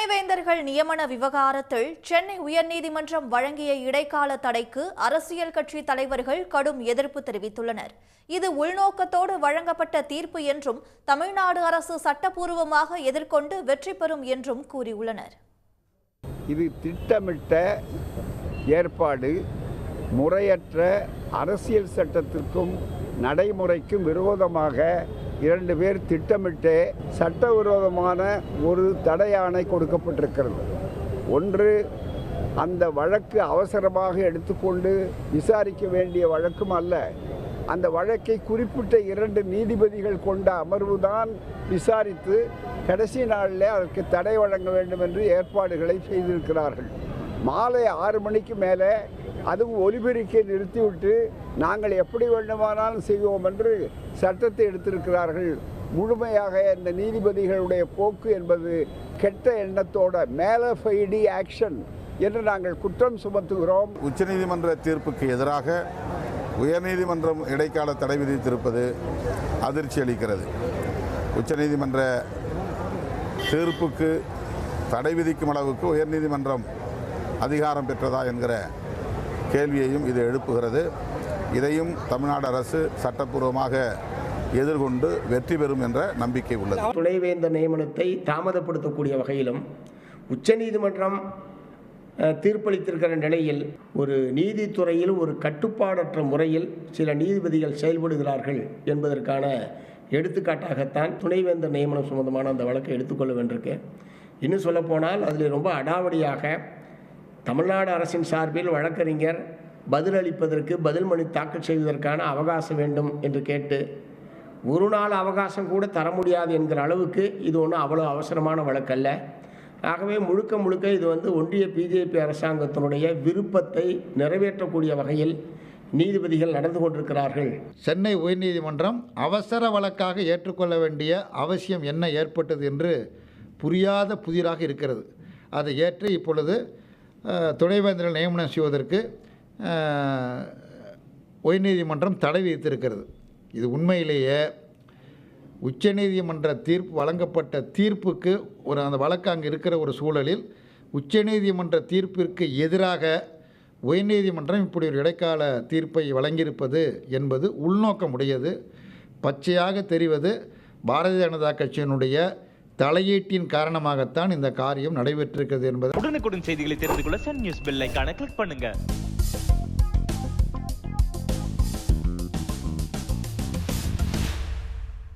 துணைவேந்தர்கள் நியமன விவகாரத்தில் சென்னை உயர்நீதிமன்றம் வழங்கிய இடைக்கால தடைக்கு அரசியல் கட்சி தலைவர்கள் கடும் எதிர்ப்பு தெரிவித்துள்ளனர். இது உள்நோக்கத்தோடு வழங்கப்பட்ட தீர்ப்பு என்றும் தமிழ்நாடு அரசு சட்டப்பூர்வமாக எதிர்கொண்டு வெற்றி பெறும் என்றும் கூறியுள்ளனர். இது திட்டமிட்ட ஏற்பாடு முறையற்ற அரசியல் சட்டத்திற்கும் நடைமுறைக்கும் விரோதமாக இரண்டு பேர் திட்டமிட்டு சட்டவிரோதமான ஒரு தடையாணை கொடுக்கப்பட்டிருக்கிறது. ஒன்று அந்த வழக்கு அவசரமாக எடுத்துக்கொண்டு விசாரிக்க வேண்டிய வழக்கும் அல்ல. அந்த வழக்கை குறிப்பிட்ட இரண்டு நீதிபதிகள் கொண்ட அமர்வு தான் விசாரித்து கடைசி நாளில் அதற்கு தடை வழங்க வேண்டும் என்று ஏற்பாடுகளை செய்திருக்கிறார்கள். மாலை ஆறு மணிக்கு மேலே அதுவும் ஒலிபெருக்கை நிறுத்திவிட்டு நாங்கள் எப்படி வேண்டுமானாலும் செய்வோம் என்று சட்டத்தை எடுத்திருக்கிறார்கள். முழுமையாக இந்த நீதிபதிகளுடைய போக்கு என்பது கெட்ட எண்ணத்தோட மேலஃபைடி ஆக்ஷன் என்று நாங்கள் குற்றம் சுமத்துகிறோம். உச்சநீதிமன்ற தீர்ப்புக்கு எதிராக உயர்நீதிமன்றம் இடைக்கால தடை விதித்திருப்பது அதிர்ச்சி அளிக்கிறது. உச்சநீதிமன்ற தீர்ப்புக்கு தடை விதிக்கும் அளவுக்கு உயர்நீதிமன்றம் அதிகாரம் பெற்றதா என்கிற கேள்வியையும் இது எழுப்புகிறது. இதையும் தமிழ்நாடு அரசு சட்டப்பூர்வமாக எதிர்கொண்டு வெற்றி பெறும் என்ற நம்பிக்கை உள்ளது. துணைவேந்தர் நியமனத்தை தாமதப்படுத்தக்கூடிய வகையிலும் உச்சநீதிமன்றம் தீர்ப்பளித்திருக்கிற நிலையில் ஒரு நீதித்துறையில் ஒரு கட்டுப்பாடற்ற முறையில் சில நீதிபதிகள் செயல்படுகிறார்கள் என்பதற்கான எடுத்துக்காட்டாகத்தான் துணைவேந்தர் நியமனம் சம்பந்தமான அந்த வழக்கை எடுத்துக்கொள்ள வேண்டியிருக்கு. இன்னும் சொல்லப்போனால் அதில் ரொம்ப அடாவடியாக தமிழ்நாடு அரசின் சார்பில் வழக்கறிஞர் பதிலளிப்பதற்கு பதில் மனு தாக்கல் செய்வதற்கான அவகாசம் வேண்டும் என்று கேட்டு ஒரு நாள் அவகாசம் கூட தர முடியாது என்கிற அளவுக்கு இது ஒன்றும் அவ்வளோ அவசரமான வழக்கல்ல. ஆகவே முழுக்க முழுக்க இது வந்து ஒன்றிய பிஜேபி அரசாங்கத்தினுடைய விருப்பத்தை நிறைவேற்றக்கூடிய வகையில் நீதிபதிகள் நடந்து கொண்டிருக்கிறார்கள். சென்னை உயர்நீதிமன்றம் அவசர வழக்காக ஏற்றுக்கொள்ள வேண்டிய அவசியம் என்ன ஏற்பட்டது என்று புரியாத புதிராக இருக்கிறது. அதை ஏற்று இப்பொழுது துணைவேந்தரை நியமனம் செய்வதற்கு உயர்நீதிமன்றம் தடை விதித்திருக்கிறது. இது உண்மையிலேயே உச்சநீதிமன்ற தீர்ப்பு வழங்கப்பட்ட தீர்ப்புக்கு ஒரு அந்த வழக்கு அங்கே இருக்கிற ஒரு சூழலில் உச்சநீதிமன்ற தீர்ப்பிற்கு எதிராக உயர்நீதிமன்றம் இப்படி ஒரு இடைக்கால தீர்ப்பை வழங்கியிருப்பது என்பது உள்நோக்கம் உடையது பச்சையாக தெரிவது பாரதிய ஜனதா கட்சியினுடைய தலையீட்டின் காரணமாகத்தான் இந்த காரியம் நடைபெற்றிருக்கிறது என்பது உடனுக்குடன் செய்திகளை தெரிந்து கொள்ள சன் நியூஸ் பெல் ஐக்கான கிளிக் பண்ணுங்க.